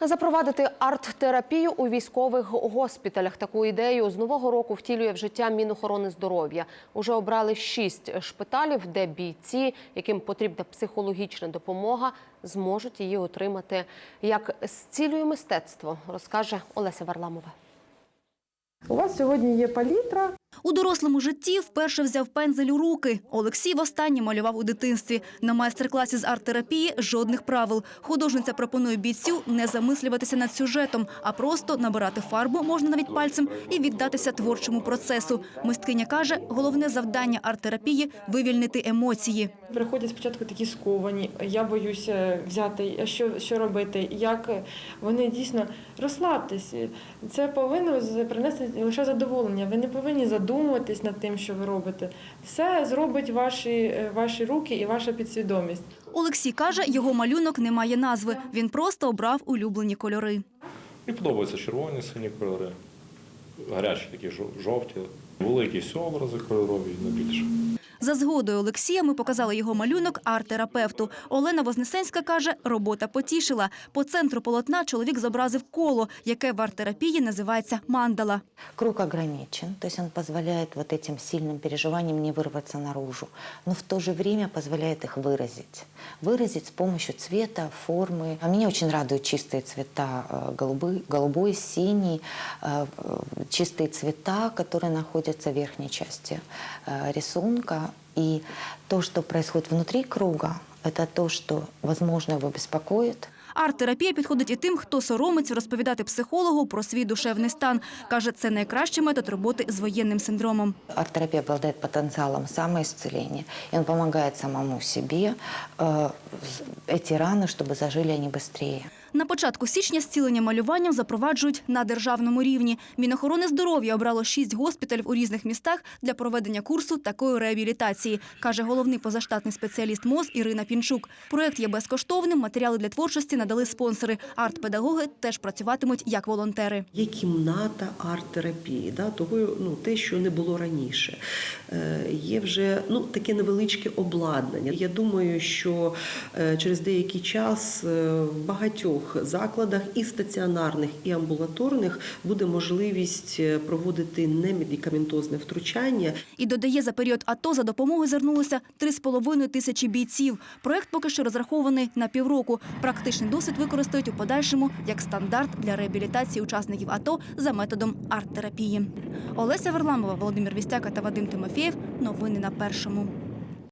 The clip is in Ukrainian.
Запровадити арт-терапію у військових госпіталях. Таку ідею з нового року втілює в життя Мінохорони здоров'я. Уже обрали шість шпиталів, де бійці, яким потрібна психологічна допомога, зможуть її отримати. Як зцілює мистецтво, розкаже Олеся Варламова. У вас сьогодні є палітра. У дорослому житті вперше взяв пензель у руки. Олексій востаннє малював у дитинстві. На майстер-класі з арт-терапії жодних правил. Художниця пропонує бійцю не замислюватися над сюжетом, а просто набирати фарбу можна навіть пальцем і віддатися творчому процесу. Мисткиня каже, головне завдання арт-терапії – вивільнити емоції. Приходять спочатку такі сковані. Я боюся взяти, що, що робити, як вони дійсно розслабтесь. Це повинно з- принести лише задоволення. Ви не повинні задумуватись над тим, що ви робите. Все зробить ваші, е, ваші руки і ваша підсвідомість. Олексій каже, його малюнок не має назви. Він просто обрав улюблені кольори. Мені подобаються червоні сині кольори, гарячі такі жовті. великі образи кольорові, не більше. За згодою Олексія ми показали його малюнок арт-терапевту. Олена Вознесенська каже, робота потішила. По центру полотна чоловік зобразив коло, яке в арт-терапії називається мандала. Круг ограничен, то есть он позволяет вот этим сильным переживаниям не вырваться наружу, но в то же время позволяет их выразить. Выразить с помощью цвета, формы. А меня очень радуют чистые цвета, э, голубой, голубой синий, э, э, чистые цвета, которые находятся в верхней части э, рисунка. И то, что происходит внутри круга, это то, что, возможно, его беспокоит, Арт-терапія підходить і тим, хто соромиться розповідати психологу про свій душевний стан. Каже, це найкращий метод роботи з воєнним синдромом. Арт-терапия обладает потенциалом самоисцеления, и он помогает самому себе э, эти раны, чтобы зажили они быстрее. На початку січня зцілення малюванням запроваджують на державному рівні. Мінохорони здоров'я обрало шість госпіталів у різних містах для проведення курсу такої реабілітації, каже головний позаштатний спеціаліст МОЗ Ірина Пінчук. Проект є безкоштовним. Матеріали для творчості надали спонсори. Арт-педагоги теж працюватимуть як волонтери. Є кімната арт-терапії, да, того, ну, те, що не було раніше. Е, є вже ну, таке невеличке обладнання. Я думаю, що е, через деякий час е, багатьох закладах і стаціонарних, і амбулаторних буде можливість е, проводити немедикаментозне втручання. І додає, за період АТО за допомогою звернулося 3,5 тисячі бійців. Проект поки що розрахований на півроку. Практичний досвід використають у подальшому як стандарт для реабілітації учасників АТО за методом арт-терапії. Олеся Варламова, Володимир Вістяка та Вадим Тимофєєв. Новини на першому.